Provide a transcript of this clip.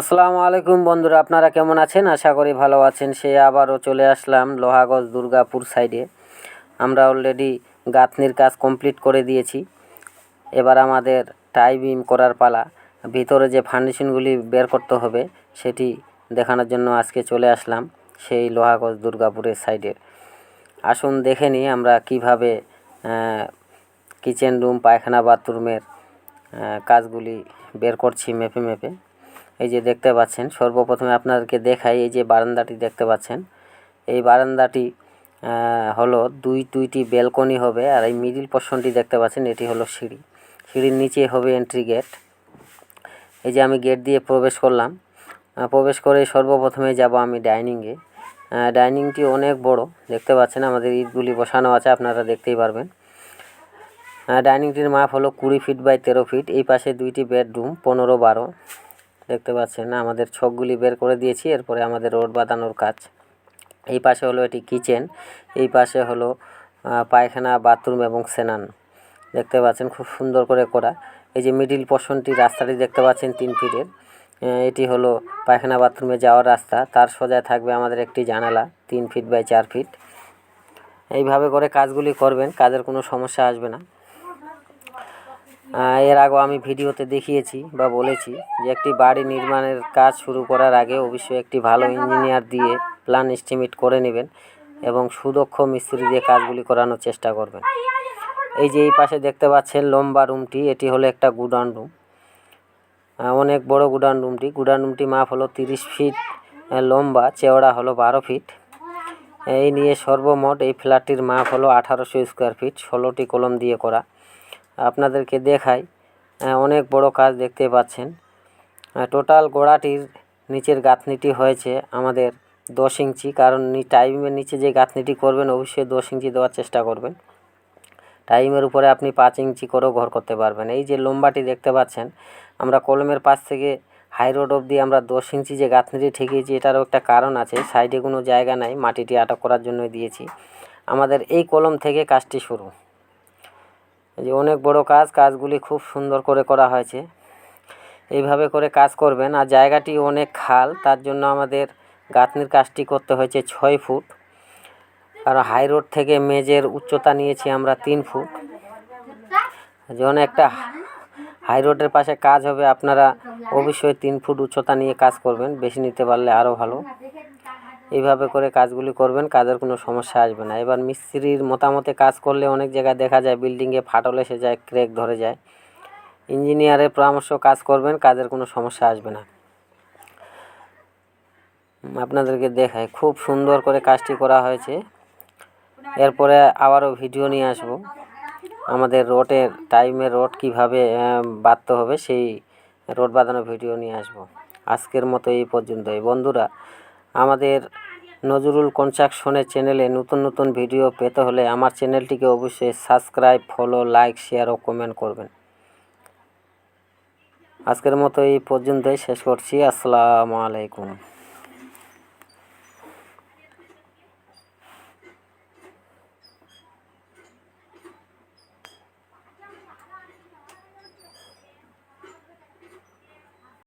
আসসালামু আলাইকুম বন্ধুরা, আপনারা কেমন আছেন? আশা করি ভালো আছেন। সে আবারও চলে আসলাম লোহাগঞ্জ দুর্গাপুর সাইডে। আমরা অলরেডি গাঁথনির কাজ কমপ্লিট করে দিয়েছি। এবার আমাদের টাই বিম করার পালা, ভিতরে যে ফাউন্ডেশনগুলি বের করতে হবে, সেটি দেখানোর জন্য আজকে চলে আসলাম সেই লোহাগঞ্জ দুর্গাপুরের সাইডে। আসুন দেখে নিই আমরা কীভাবে কিচেন রুম পায়খানা বাথরুমের কাজগুলি বের করছি মেপে মেপে। এই যে দেখতে পাচ্ছেন, সর্বপ্রথমে আপনাদেরকে দেখাই এই যে বারান্দাটি দেখতে পাচ্ছেন। এই বারান্দাটি হলো দুই, দুইটি ব্যালকনি হবে আর এই মিডিল পোর্শনটি দেখতে পাচ্ছেন, এটি হলো সিঁড়ি। সিঁড়ির নিচে হবে এন্ট্রি গেট। এই যে আমি গেট দিয়ে প্রবেশ করলাম। প্রবেশ করে সর্বপ্রথমে যাব আমি ডাইনিংয়ে। ডাইনিংটি অনেক বড়, দেখতে পাচ্ছেন, আমাদের ইটগুলি বসানো আছে, আপনারা দেখতেই পারবেন। ডাইনিংটির মাপ হলো কুড়ি ফিট বাই তেরো ফিট। এই পাশে দুইটি বেডরুম, পনেরো, বারো। দেখতে পাচ্ছেন আমাদের ছকগুলি বের করে দিয়েছি, এরপরে আমাদের রোড বাঁধানোর কাজ। এই পাশে হলো এটি কিচেন, এই পাশে হলো পায়খানা, বাথরুম এবং স্নান। দেখতে পাচ্ছেন, খুব সুন্দর করে করা। এই যে মিডিল পোর্শনটি রাস্তাটি দেখতে পাচ্ছেন তিন ফিটের। এটি হলো পায়খানা, বাথরুমে যাওয়ার রাস্তা। তার সোজায় থাকবে আমাদের একটি জানালা, তিন ফিট বাই চার ফিট। এইভাবে করে কাজগুলি করবেন, কাজের কোনো সমস্যা আসবে না। এর আগেও আমি ভিডিওতে দেখিয়েছি বা বলেছি যে একটি বাড়ি নির্মাণের কাজ শুরু করার আগে অবশ্যই একটি ভালো ইঞ্জিনিয়ার দিয়ে প্ল্যান এস্টিমেট করে নেবেন এবং সুদক্ষ মিস্ত্রি দিয়ে কাজগুলি করানোর চেষ্টা করবেন। এই যে এই পাশে দেখতে পাচ্ছেন লম্বা রুমটি, এটি হলো একটা গুডাউন রুম। অনেক বড় গুডাউন রুমটি। গুডাউন রুমটি মাপ হলো তিরিশ ফিট লম্বা, চেওড়া হলো বারো ফিট। এই নিয়ে সর্বমোট এই ফ্ল্যাটটির মাপ হলো আঠারোশো স্কোয়ার ফিট ষোলোটি কলম দিয়ে করা। আপনাদেরকে দেখাই অনেক বড় কাজ দেখতে পাচ্ছেন। টোটাল গোড়াটির নিচের গাঁথনিটি হয়েছে আমাদের দশ ইঞ্চি, কারণ টাইমের নিচে যে গাঁথনিটি করবেন, অবশ্যই দশ ইঞ্চি দেওয়ার চেষ্টা করবেন। টাইমের উপরে আপনি পাঁচ ইঞ্চি করেও ঘর করতে পারবেন। এই যে লম্বাটি দেখতে পাচ্ছেন, আমরা কলমের পাশ থেকে হাই রোড অবধি আমরা দশ ইঞ্চি যে গাঁথনিটি ঠেকিয়েছি, এটারও একটা কারণ আছে। সাইডে কোনো জায়গা নাই, মাটিটি আটক করার জন্য দিয়েছি। আমাদের এই কলম থেকে কাজটি শুরু। যে অনেক বড় কাজ, কাজগুলি খুব সুন্দর করে করা হয়েছে। এইভাবে করে কাজ করবেন। আর জায়গাটি অনেক খাল, তার জন্য আমাদের গাঁথনির কাজটি করতে হয়েছে ছয় ফুট। আর হাই রোড থেকে মেজের উচ্চতা নিয়েছি আমরা তিন ফুট। যখন একটা হাই রোডের পাশে কাজ হবে, আপনারা অবশ্যই তিন ফুট উচ্চতা নিয়ে কাজ করবেন। বেশি নিতে পারলে আরও ভালো। এইভাবে করে কাজগুলি করবেন, কাজের কোনো সমস্যা আসবে না। এবার মিস্ত্রির মতামতে কাজ করলে অনেক জায়গায় দেখা যায় বিল্ডিংয়ে ফাটল এসে যায় ক্রেক ধরে যায়। ইঞ্জিনিয়ারের পরামর্শ কাজ করবেন, কাজের কোনো সমস্যা আসবে না। আপনাদেরকে দেখায় খুব সুন্দর করে কাজটি করা হয়েছে। এরপরে আবারও ভিডিও নিয়ে আসব। আমাদের রোডের টাইমে রোড কীভাবে বাঁধতে হবে, সেই রোড বাঁধানোর ভিডিও নিয়ে আসব। আজকের মতো এই পর্যন্তই। বন্ধুরা আমাদের নজরুল কনস্ট্রাকশনের চ্যানেলে নতুন নতুন ভিডিও পেতে হলে আমার চ্যানেলটিকে অবশ্যই সাবস্ক্রাইব, ফলো, লাইক, শেয়ার ও কমেন্ট করবেন। আজকের মতো এই পর্যন্তই, শেষ করছি। আসসালামু আলাইকুম।